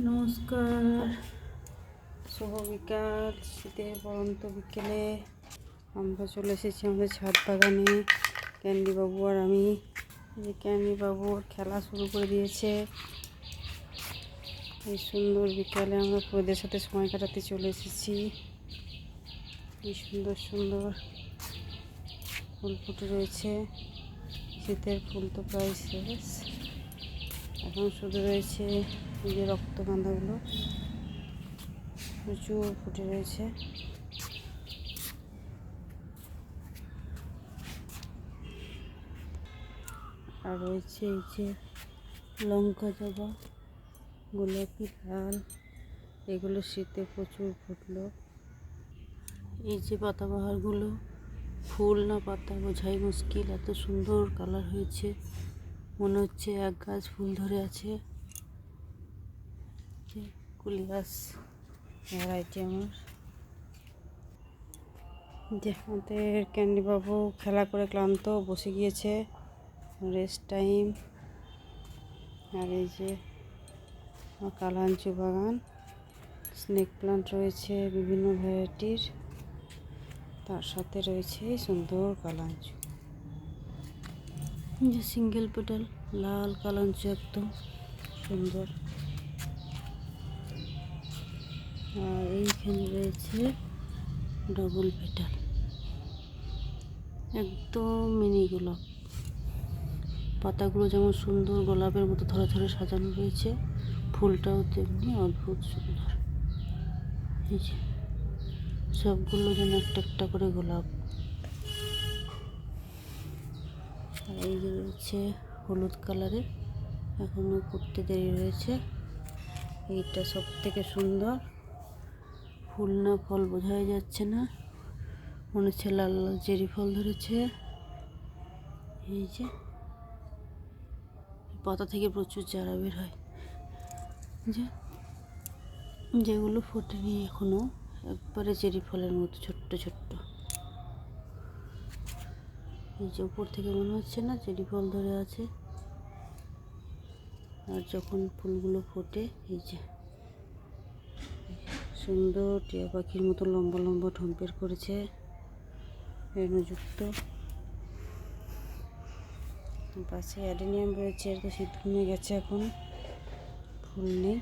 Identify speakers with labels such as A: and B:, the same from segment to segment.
A: নমস্কার। শুভ বিকাল, শীতের পরন্ত বিকেলে। আমরা চলে এসেছি আমাদের ছাদ বাগানে। ক্যান্ডি বাবু আর আমি। যে ক্যান্ডি বাবু ওর খেলা শুরু করে দিয়েছে। এই সুন্দর বিকালে আমরা ওদের সাথে সময় কাটাতে চলে এসেছি। এই সুন্দর সুন্দর ফুল ফুটে রয়েছে। শীতের ফুল তো প্রায় শেষ। এখন শুধু রয়েছে এই যে রক্তগাঁধাগুলো প্রচুর ফুটে রয়েছে। আর রয়েছে এই যে লঙ্কা জবা, গোলাপি লাল, এগুলো শীতে প্রচুর ফুটলো। এই যে পাতাবাহারগুলো, ফুল না পাতা বোঝাই মুশকিল, এত সুন্দর কালার হয়েছে। মনে হচ্ছে এক গাছ ফুল ধরে আছে। যে কুলি গাছ? ভ্যারাইটি আমার যে আমাদের ক্যান্ডি বাবু খেলা করে ক্লান্ত, বসে গিয়েছে। রেস্ট টাইম আর এই যে কালাঞ্চু বাগান স্নেক প্লান্ট রয়েছে বিভিন্ন ভ্যারাইটির তার সাথে রয়েছে সুন্দর কালাঞ্চু। যে সিঙ্গেল পেটাল লাল কালাঞ্চু একদম সুন্দর। আর এইখানে রয়েছে ডবল পেটাল একদম মিনি গোলাপ। পাতাগুলো যেমন সুন্দর গোলাপের মতো ধরে ধরে সাজানো রয়েছে, ফুলটাও তেমনি অদ্ভুত সুন্দর। এই যে, সবগুলো যেন একটা একটা করে গোলাপ। আর এই যে রয়েছে হলুদ কালারের এখনও করতে দেরি রয়েছে। এইটা সব থেকে সুন্দর। ফুল না ফল বোঝাই যাচ্ছে না। মনে হচ্ছে লাল লাল চেরি ফল ধরেছে। এই যে, পাতা থেকে প্রচুর চারা বের হয়। যে, যেগুলো ফোটেনি এখনও, একবারে চেরি ফলের মতো, ছোট্ট ছোট্ট। এই যে উপর থেকে মনে হচ্ছে না চেরি ফল ধরে আছে। আর যখন ফুলগুলো ফোটে, এই যে। সুন্দর টিয়া পাখির মতো লম্বা লম্বা ঠম্পের করেছে। রেণুযুক্ত পাশে অ্যাডেনিয়াম রয়েছে আর তো শীত কমে গেছে এখন। ফুল নেই।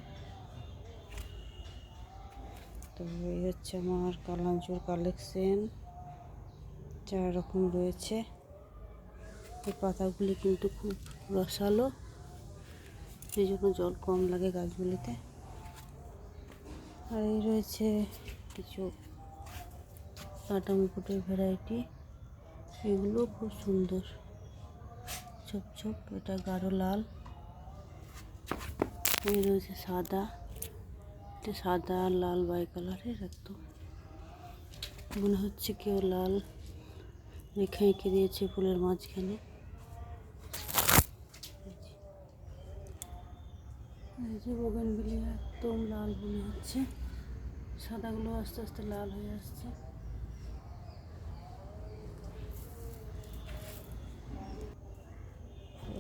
A: তো এই হচ্ছে আমার কালাঞ্চুর কালেকশন। চার রকম রয়েছে। এই পাতাগুলি কিন্তু খুব রসালো। সেই জন্য জল কম লাগে গাছগুলিতে। আর এই রয়েছে কিছু কাটা মুকুটের ভ্যারাইটি। এগুলো খুব সুন্দর। ছোপ ছোপ এটা গাঢ় লাল। এই রয়েছে সাদা। এটা সাদা আর লাল বাই কালারের একদম। মনে হচ্ছে কেউ লাল রেখে এঁকে দিয়েছে ফুলের মাঝখানে। একদম লাল মনে হচ্ছে। সাদাগুলো আস্তে আস্তে লাল হয়ে আসছে।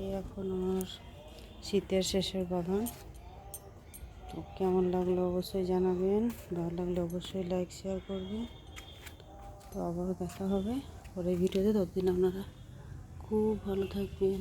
A: এই এখন আমার শীতের শেষের বাগান। তো কেমন লাগল অবশ্যই জানাবেন। ভালো লাগলে অবশ্যই লাইক শেয়ার করবেন। তো আবারও দেখা হবে পরের ভিডিওতে। ততদিন আপনারা খুব ভালো থাকবেন।